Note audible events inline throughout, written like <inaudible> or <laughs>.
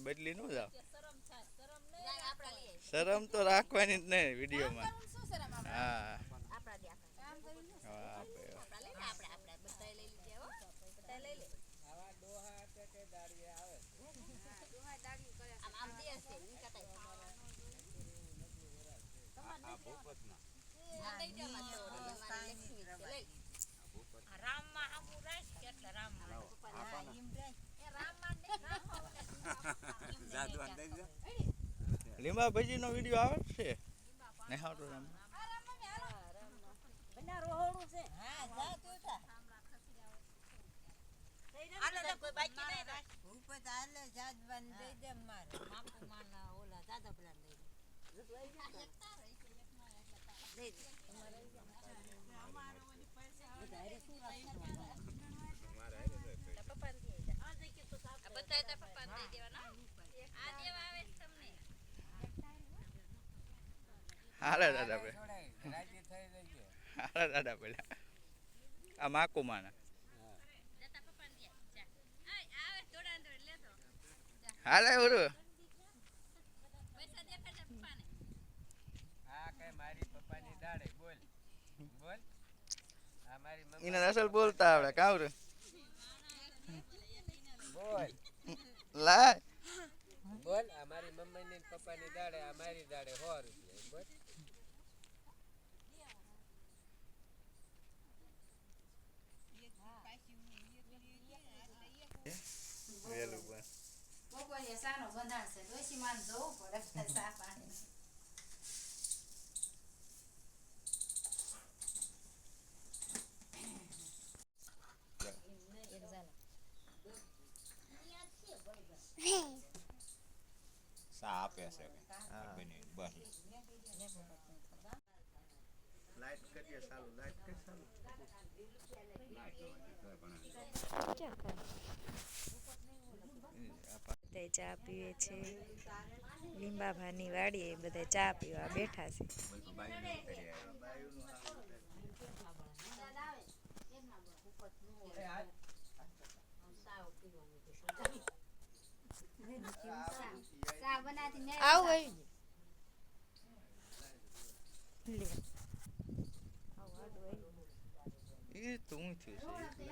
બદલી ન જાવ. શરમ તો રાખવાની જ નહીં વિડીયોમાં હા આપણા દે આપણા કામ કર્યું ને હા, આપે. આપણા લઈ લે આપણે આપણે બધાય લઈ લીધે હો બધાય લઈ લે આવા આમ આમ દે છે ઈ કતાય આ ભૂપતના લીંબા ભજીનો વીડિયો આવે છે ને હાટો રામ રોહડું છે હા જા તું જા આલે તો કોઈ બાકી નહીં રાખ. ભૂપત હાલે જાદવાન દઈ દે મારે. માપુ માના ઓલા દાદા પેલા આ દઈ દેવાના દેવા આવે તમને હાલે દાદા પે થઈ જજો. હાલે દાદા પેલા આ માકુમાના જતા પપ્પાને દે જા આ આવે દોડા દોડ લેતો હાલે ઉરુ પૈસા દેખાડે પપ્પાને આ કઈ મારી પપ્પાની દાડે બોલ બોલ આ મારી મમ્મી એને અસલ બોલતા આવડે કાવર બોલ. લા બોલ આ મારી મમ્મીની પપ્પા પપ્પાની દાડે આ મારી દાડે હોર રૂપિયા બોલ. સાનો છે ડોશી માન જોવું પડે સા પાણી સા આપે છે બની બસ લાઈટ કરીએ લાઈટ ચાલુ બધા ચા પીવે છે. લીંબાભાની વાડીએ બધા ચા પીવા બેઠા છે. આવું એ તું થયું છે.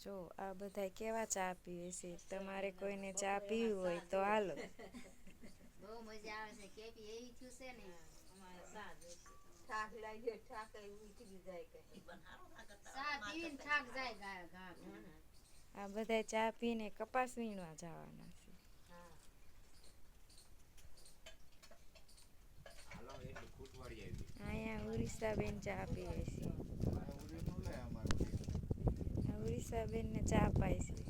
જે આ બધા કેવા ચા પીવે છે? તમારે કોઈને ચા પીવી હોય તો હાલો. <laughs> બહુ મજા આવે છે કેપી એવી થયું છે ને અમારે સા જોઈશે લાગે ઠાક ઉઠી જાય કે. સા પીવીને થાક જાય ગા ઘા આ બધા ચા પીને કપાસ વીણવા જવાના છે હાલો એટલી ખૂટવાડી આવી અહીંયા ઉડીસાબેન ચા પીએ છે. ઉરી નું લે અમારું ચા પાય છે.